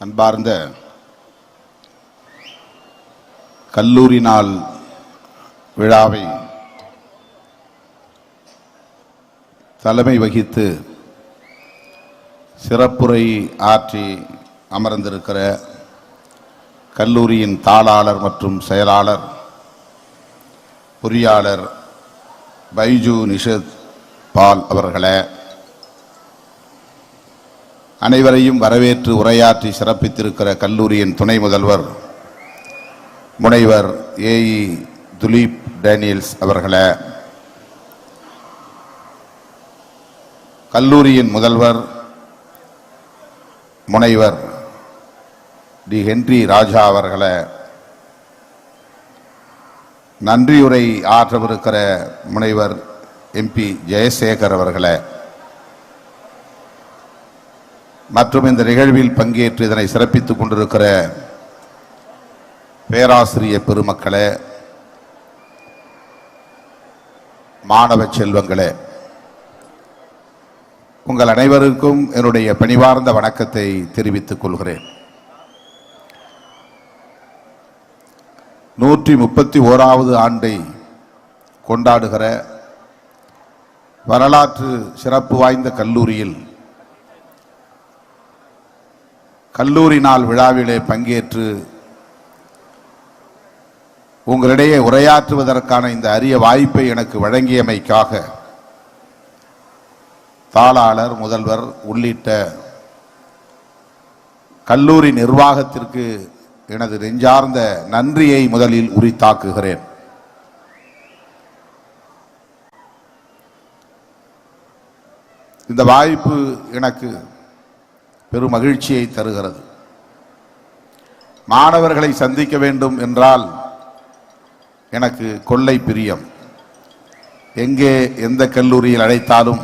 அன்பார்ந்த கல்லூரி நாள் விழாவை தலைமை வகித்து சிறப்புரை ஆற்றி அமர்ந்திருக்கிற கல்லூரியின் தாளாளர் மற்றும் செயலாளர் பொறியாளர் பைஜு நிஷத் பால் அவர்களை அனைவரையும் வரவேற்று உரையாற்றி சிறப்பித்திருக்கிற கல்லூரியின் துணை முதல்வர் முனைவர் ஏஇ துலீப் டேனியல்ஸ் அவர்களை. கல்லூரியின் முதல்வர் முனைவர் டி. ஹென்றி ராஜா அவர்களை. நன்றியுரை ஆற்றவிருக்கிற முனைவர் எம்பி ஜெயசேகர் அவர்களை. மற்றும் இந்த நிகழ்வில் பங்கேற்று இதனை சிறப்பித்துக் கொண்டிருக்கிற பேராசிரியர் பெருமக்களே மாணவ செல்வங்களே உங்கள் அனைவருக்கும் என்னுடைய பணிவார்ந்த வணக்கத்தை தெரிவித்துக் கொள்கிறேன். நூற்றி முப்பத்தி ஓராவது ஆண்டை கொண்டாடுகிற வரலாற்று சிறப்பு வாய்ந்த கல்லூரியில் கல்லூரி நாள் விழாவிலே பங்கேற்று உங்களிடையே உரையாற்றுவதற்கான இந்த அரிய வாய்ப்பை எனக்கு வழங்கியமைக்காக தாளாளர் முதல்வர் உள்ளிட்ட கல்லூரி நிர்வாகத்திற்கு எனது நெஞ்சார்ந்த நன்றியை முதலில் உரித்தாக்குகிறேன். இந்த வாய்ப்பு எனக்கு பெரும் மகிழ்ச்சியை தருகிறது. மாணவர்களை சந்திக்க வேண்டும் என்றால் எனக்கு கொள்ளை பிரியம். எங்கே எந்த கல்லூரியில் அழைத்தாலும்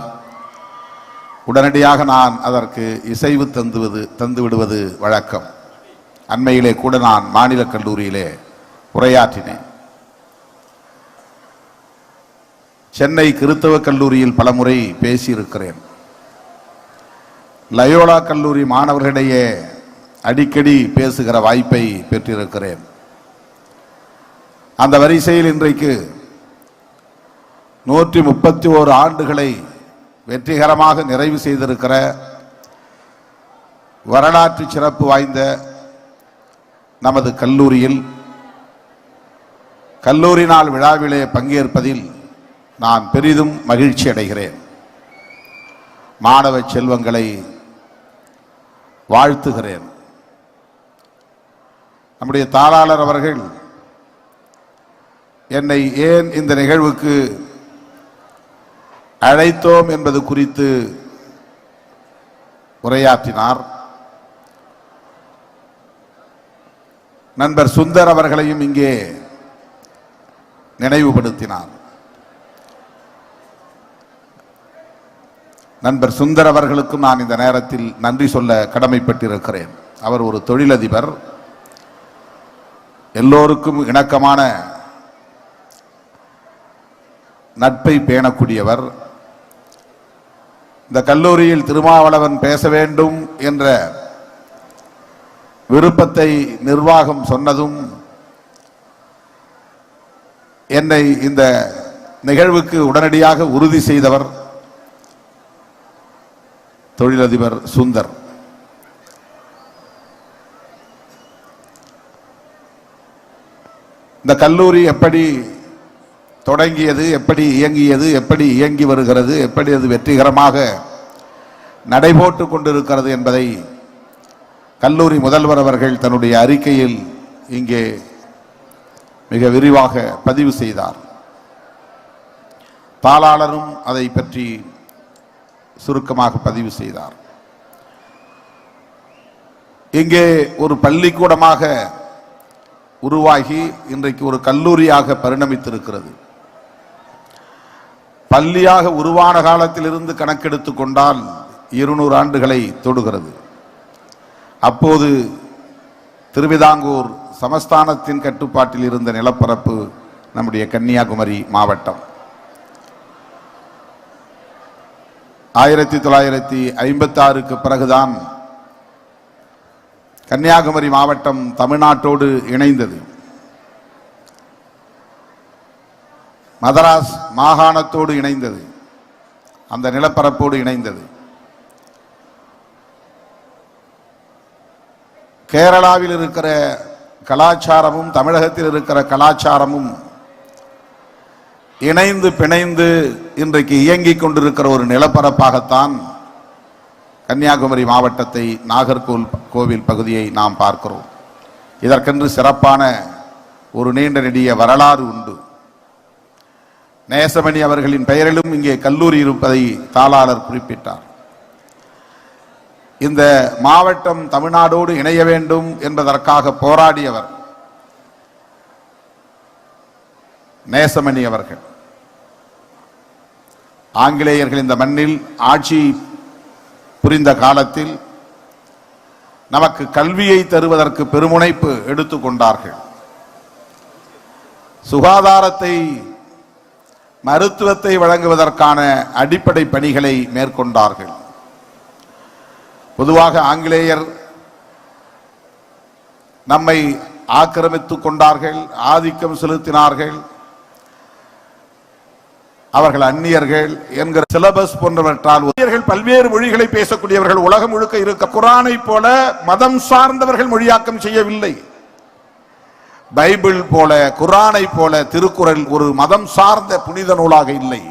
உடனடியாக நான் அதற்கு இசைவு தந்துவது தந்துவிடுவது வழக்கம். அண்மையிலே கூட நான் மாநில கல்லூரியிலே உரையாற்றினேன். சென்னை கிறித்தவ கல்லூரியில் பலமுறை பேசியிருக்கிறேன். லயோலா கல்லூரி மாணவர்களிடையே அடிக்கடி பேசுகிற வாய்ப்பை பெற்றிருக்கிறேன். அந்த வரிசையில் இன்றைக்கு நூற்றி முப்பத்தி ஓரு ஆண்டுகளை வெற்றிகரமாக நிறைவு செய்திருக்கிற வரலாற்று சிறப்பு வாய்ந்த நமது கல்லூரியில் கல்லூரி நாள் விழாவிலே பங்கேற்பதில் நான் பெரிதும் மகிழ்ச்சி அடைகிறேன் மாணவ செல்வங்களை வாழ்த்துகிறேன். நம்முடைய தாளாளர் அவர்கள் என்னை ஏன் இந்த நிகழ்வுக்கு அழைத்தோம் என்பது குறித்து உரையாற்றினார். நண்பர் சுந்தர் அவர்களையும் இங்கே நினைவுபடுத்தினார். நண்பர் சுந்தர் அவர்களுக்கும் நான் இந்த நேரத்தில் நன்றி சொல்ல கடமைப்பட்டிருக்கிறேன். அவர் ஒரு தொழிலதிபர். எல்லோருக்கும் இணக்கமான நட்பை பேணக்கூடியவர். இந்த கல்லூரியில் திருமாவளவன் பேச வேண்டும் என்ற விருப்பத்தை நிர்வாகம் சொன்னதும் என்னை இந்த நிகழ்வுக்கு உடனடியாக உறுதி செய்தவர். தொழிலதிபர் சுந்தர். இந்த கல்லூரி எப்படி தொடங்கியது எப்படி இயங்கியது எப்படி இயங்கி வருகிறது எப்படி அது வெற்றிகரமாக நடைபோட்டு கொண்டிருக்கிறது என்பதை கல்லூரி முதல்வர் அவர்கள் தன்னுடைய அறிக்கையில் இங்கே மிக விரிவாக பதிவு செய்தார். பாலாளரும் அதை பற்றி சுருக்கமாக பதிவு செய்தார். இங்கே ஒரு பள்ளிக்கூடமாக உருவாகி இன்றைக்கு ஒரு கல்லூரியாக பரிணமித்திருக்கிறது. பள்ளியாக உருவான காலத்திலிருந்து கணக்கெடுத்து கொண்டால் இருநூறு ஆண்டுகளை தொடுகிறது. அப்போது திருவிதாங்கூர் சமஸ்தானத்தின் கட்டுப்பாட்டில் இருந்த நிலப்பரப்பு நம்முடைய கன்னியாகுமரி மாவட்டம். ஆயிரத்தி தொள்ளாயிரத்தி ஐம்பத்தாறுக்கு பிறகுதான் கன்னியாகுமரி மாவட்டம் தமிழ்நாட்டோடு இணைந்தது. மதராஸ் மாகாணத்தோடு இணைந்தது. அந்த நிலப்பரப்போடு இணைந்தது. கேரளாவில் இருக்கிற கலாச்சாரமும் தமிழகத்தில் இருக்கிற கலாச்சாரமும் இணைந்து பிணைந்து இன்றைக்கு இயங்கிக் கொண்டிருக்கிற ஒரு நிலப்பரப்பாகத்தான் கன்னியாகுமரி மாவட்டத்தை நாகர்கோவில் கோவில் பகுதியை நாம் பார்க்கிறோம். இதற்கென்று சிறப்பான ஒரு நீண்ட நெடிய வரலாறு உண்டு. நேசமணி அவர்களின் பெயரிலும் இங்கே கல்லூரி இருப்பதை தாளாளர் குறிப்பிட்டார். இந்த மாவட்டம் தமிழ்நாடோடு இணைய வேண்டும் என்பதற்காக போராடியவர் நேசமணி அவர்கள். ஆங்கிலேயர்கள் இந்த மண்ணில் ஆட்சி புரிந்த காலத்தில் நமக்கு கல்வியை தருவதற்கு பெருமுனைப்பு எடுத்துக்கொண்டார்கள் சுகாதாரத்தை மருத்துவத்தை வழங்குவதற்கான அடிப்படை பணிகளை மேற்கொண்டார்கள். பொதுவாக ஆங்கிலேயர் நம்மை ஆக்கிரமித்துக் கொண்டார்கள் ஆதிக்கம் செலுத்தினார்கள் அவர்கள் அந்நியர்கள் என்கிற சிலபஸ் போன்றவற்றால் அந்நியர்கள் பல்வேறு மொழிகளை பேசக்கூடியவர்கள் உலகம் முழுக்க இருக்க குரானை போல மதம் சார்ந்தவர்கள் மொழியாக்கம் செய்யவில்லை. பைபிள் போல குரானை போல திருக்குறள் ஒரு மதம் சார்ந்த புனித நூலாக இல்லை.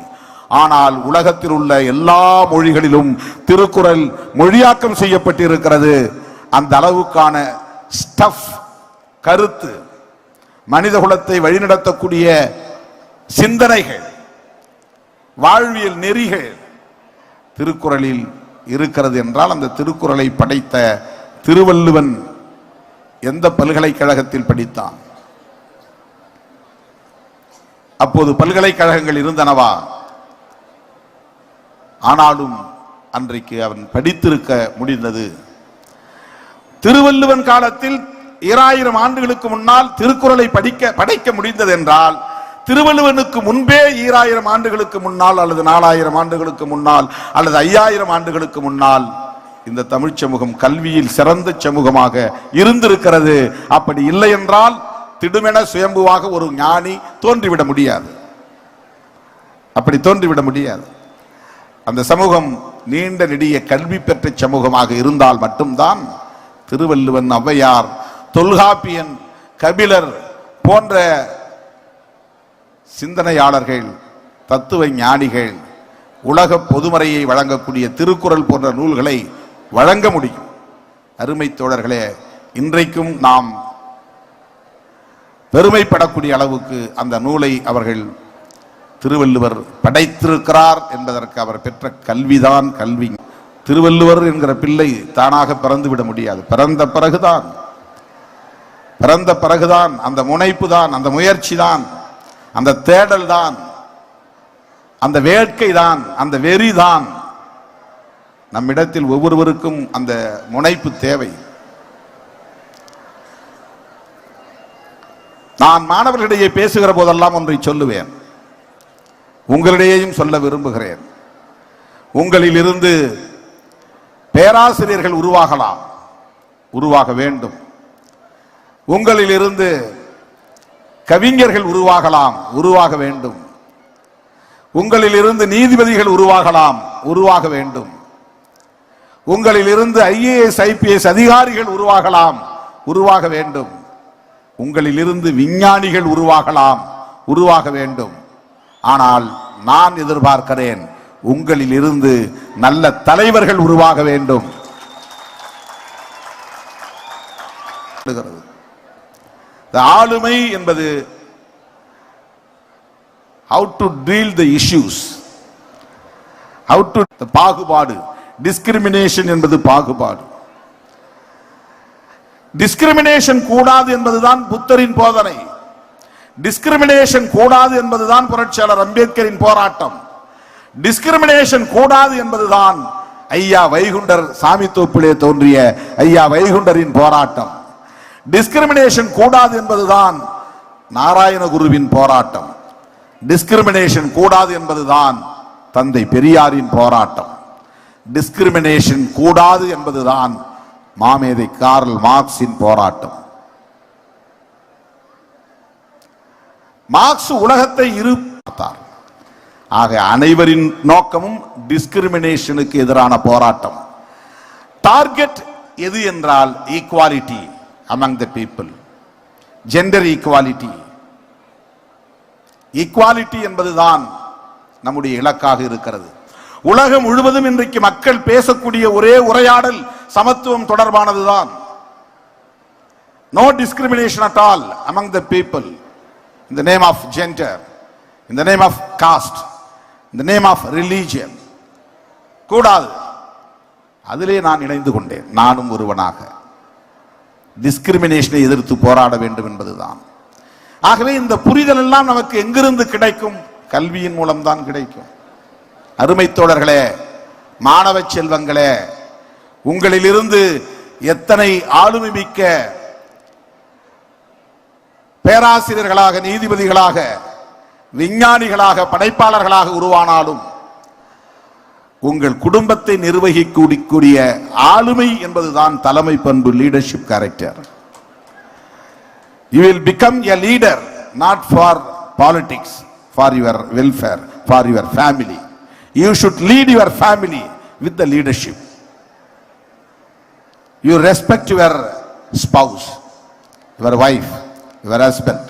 ஆனால் உலகத்தில் உள்ள எல்லா மொழிகளிலும் திருக்குறள் மொழியாக்கம் செய்யப்பட்டிருக்கிறது. அந்த அளவுக்கான ஸ்டஃப் கருத்து மனித குலத்தை வழிநடத்தக்கூடிய சிந்தனைகள் வாழ்வியல் நெறிகள் திருக்குறளில் இருக்கிறது என்றால் அந்த திருக்குறளை படைத்த திருவள்ளுவன் எந்த பல்கலைக்கழகத்தில் படித்தான்? அப்போது பல்கலைக்கழகங்கள் இருந்தனவா? ஆனாலும் அன்றைக்கு அவன் படித்திருக்க முடிந்தது. திருவள்ளுவன் காலத்தில் ஈராயிரம் ஆண்டுகளுக்கு முன்னால் திருக்குறளை படிக்க படைக்க முடிந்தது என்றால் திருவள்ளுவனுக்கு முன்பே ஈராயிரம் ஆண்டுகளுக்கு முன்னால் அல்லது நாலாயிரம் ஆண்டுகளுக்கு முன்னால் அல்லது ஐயாயிரம் ஆண்டுகளுக்கு முன்னால் இந்த தமிழ் சமூகம் கல்வியில் சிறந்த சமூகமாக இருந்திருக்கிறது. அப்படி இல்லை என்றால் திடுமென சுயம்புவாக ஒரு ஞானி தோன்றிவிட முடியாது. அப்படி தோன்றிவிட முடியாது. அந்த சமூகம் நீண்ட நெடிய கல்வி பெற்ற சமூகமாக இருந்தால் மட்டும்தான் திருவள்ளுவன் ஔவையார் தொல்காப்பியன் கபிலர் போன்ற சிந்தனையாளர்கள் தத்துவ ஞானிகள் உலக பொதுமறையை வழங்கக்கூடிய திருக்குறள் போன்ற நூல்களை வழங்க முடியும். அருமை தோழர்களே இன்றைக்கும் நாம் பெருமைப்படக்கூடிய அளவுக்கு அந்த நூலை அவர்கள் திருவள்ளுவர் படைத்திருக்கிறார் என்பதற்கு அவர் பெற்ற கல்விதான் கல்வி. திருவள்ளுவர் என்கிற பிள்ளை தானாக பிறந்துவிட முடியாது. பிறந்த பிறகுதான். பிறந்த பிறகுதான். அந்த முனைப்பு தான் அந்த முயற்சி தான் அந்த தேடல் தான் அந்த வேட்கை தான் அந்த வெறி தான் நம்மிடத்தில் ஒவ்வொருவருக்கும் அந்த முனைப்பு தேவை. நான் மாணவர்களிடையே பேசுகிற போதெல்லாம் ஒன்றை சொல்லுவேன். உங்களிடையேயும் சொல்ல விரும்புகிறேன். உங்களில் இருந்து பேராசிரியர்கள் உருவாகலாம் உருவாக வேண்டும். உங்களிலிருந்து கவிஞர்கள் உருவாகலாம் உருவாக வேண்டும். உங்களில் இருந்து நீதிபதிகள் உருவாகலாம் உருவாக வேண்டும். உங்களில் இருந்து ஐஏஎஸ் ஐபிஎஸ் அதிகாரிகள் உருவாகலாம் உருவாக வேண்டும். உங்களில் இருந்து விஞ்ஞானிகள் உருவாகலாம் உருவாக வேண்டும். ஆனால் நான் எதிர்பார்க்கிறேன் உங்களில் இருந்து நல்ல தலைவர்கள் உருவாக வேண்டும். ஆளுமை என்பது how to deal the issues how to பாகுபாடு. டிஸ்கிரிமினேஷன் என்பது பாகுபாடு. டிஸ்கிரிமினேஷன் கூடாது என்பதுதான் புத்தரின் போதனை. டிஸ்கிரிமினேஷன் கூடாது என்பதுதான் புரட்சியாளர் அம்பேத்கரின் போராட்டம். டிஸ்கிரிமினேஷன் கூடாது என்பதுதான் ஐயா வைகுண்டர் சாமி தோப்பிலே தோன்றிய ஐயா வைகுண்டரின் போராட்டம். டிஸ்கிரிமினேஷன் கூடாது என்பதுதான் நாராயணகுருவின் போராட்டம். டிஸ்கிரிமினேஷன் கூடாது என்பதுதான் தந்தை பெரியாரின் போராட்டம். டிஸ்கிரிமினேஷன் கூடாது என்பதுதான் மாமேதை கார்ல் மார்க்சின் போராட்டம். மார்க்ஸ் உலகத்தை இரு பார்த்தார் ஆக அனைவரின் நோக்கமும் டிஸ்கிரிமினேஷனுக்கு எதிரான போராட்டம். டார்கெட் எது என்றால் equality among the people gender equality equality என்பதுதான் நம்முடைய இலக்காக இருக்கிறது. உலகம் முழுவதும் இன்றைக்கு மக்கள் பேசக்கூடிய ஒரே உரையாடல் சமத்துவம் தொடர்பானதுதான். No discrimination at all among the people இந்த நேம் ஆஃப் ஜெண்டர் இந்த நேம் ஆஃப் காஸ்ட் இந்த நேம் ஆஃப் ரிலீஜியன் கூடாது. அதிலே நான் இணைந்து கொண்டேன். நானும் ஒருவனாக. டிஸ்கிரிமினேஷனை எதிர்த்து போராட வேண்டும் என்பதுதான். ஆகவே இந்த புரிதல் எல்லாம் நமக்கு எங்கிருந்து கிடைக்கும்? கல்வியின் மூலம்தான் கிடைக்கும். அருமை தோழர்களே மாணவ செல்வங்களே உங்களிலிருந்து எத்தனை ஆளுமை மிக்க பேராசிரியர்களாக நீதிபதிகளாக விஞ்ஞானிகளாக படைப்பாளர்களாக உருவானாலும் உங்கள் குடும்பத்தை நிர்வகிக்கக்கூடிய ஆளுமை என்பதுதான் தலைமை பண்பு leadership character you will become a leader not for politics for your welfare for your family you should lead your family with the leadership you respect your spouse your wife your husband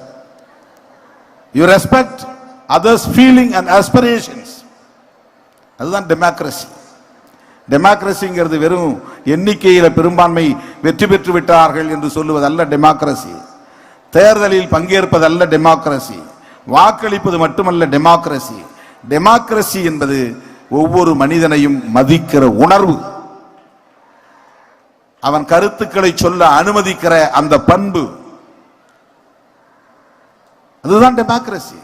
you respect others feeling and aspirations அதுதான் democracy டெமோக்ரஸிங்கிறது வெறும் எண்ணிக்கையில் பெரும்பான்மை வெற்றி பெற்று விட்டார்கள் என்று சொல்லுவதல்ல democracy தேர்தலில் பங்கேற்பதல்ல டெமோக்ரஸி வாக்களிப்பது மட்டுமல்ல டெமோக்ரஸி டெமோக்ரஸி என்பது ஒவ்வொரு மனிதனையும் மதிக்கிற உணர்வு. அவன் கருத்துக்களை சொல்ல அனுமதிக்கிற அந்த பண்பு. அதுதான் டெமோக்ரஸி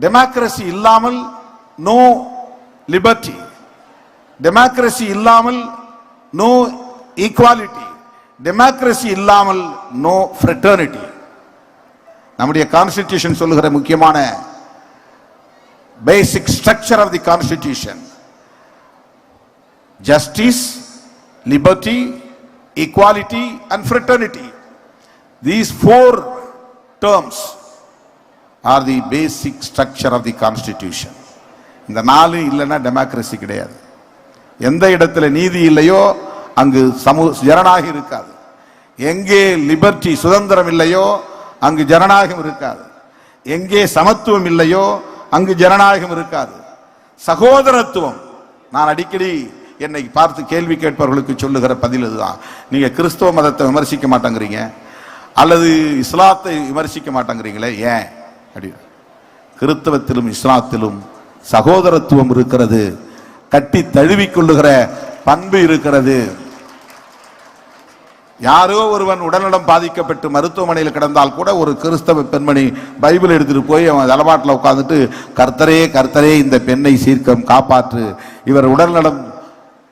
டெமோக்ரஸி இல்லாமல் நோ லிபர்ட்டி டெமோக்ரஸி இல்லாமல் நோ ஈக்குவாலிட்டி டெமோக்ரஸி இல்லாமல் நோ ஃப்ரெட்டர்னிட்டி நம்முடைய கான்ஸ்டிடியூஷன் சொல்லுகிற முக்கியமான basic structure of the constitution justice liberty equality and fraternity these four terms are the basic structure of the constitution இந்த நாலு இல்லைன்னா democracy கிடையாது. எந்த இடத்துல நீதி இல்லையோ அங்கு சமூக ஜனநாயகம் இருக்காது. எங்கே லிபர்ட்டி சுதந்திரம் இல்லையோ அங்கு ஜனநாயகம் இருக்காது. எங்கே சமத்துவம் இல்லையோ அங்கு ஜனநாயகம் இருக்காது. சகோதரத்துவம் நான் அடிக்கடி என்னை பார்த்து கேள்வி கேட்பவர்களுக்கு சொல்லுகிற பதில் இதுதான். நீங்கள் கிறிஸ்தவ மதத்தை விமர்சிக்க மாட்டேங்கிறீங்க. அல்லது இஸ்லாத்தை விமர்சிக்க மாட்டேங்கிறீங்களே? ஏன்? அப்படி கிறிஸ்தவத்திலும் இஸ்லாத்திலும் சகோதரத்துவம் இருக்கிறது. கட்டி தழுவிக்கொள்ளுகிற பண்பு இருக்கிறது. யாரோ ஒருவன் உடல்நலம் பாதிக்கப்பட்டு மருத்துவமனையில் கிடந்தால் கூட ஒரு கிறிஸ்தவ பெண்மணி பைபிள் எடுத்துட்டு போய் அவன் தலைமாட்டில் உட்காந்துட்டு கர்த்தரே கர்த்தரே இந்த பெண்ணை சீர்க்கம் காப்பாற்று. இவர் உடல்நலம்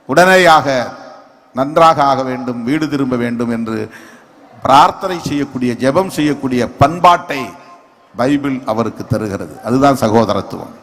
உடனேயாக நன்றாக ஆக வேண்டும் வீடு திரும்ப வேண்டும் என்று பிரார்த்தனை செய்யக்கூடிய ஜெபம் செய்யக்கூடிய பண்பாட்டை பைபிள் அவருக்கு தருகிறது. அதுதான் சகோதரத்துவம்.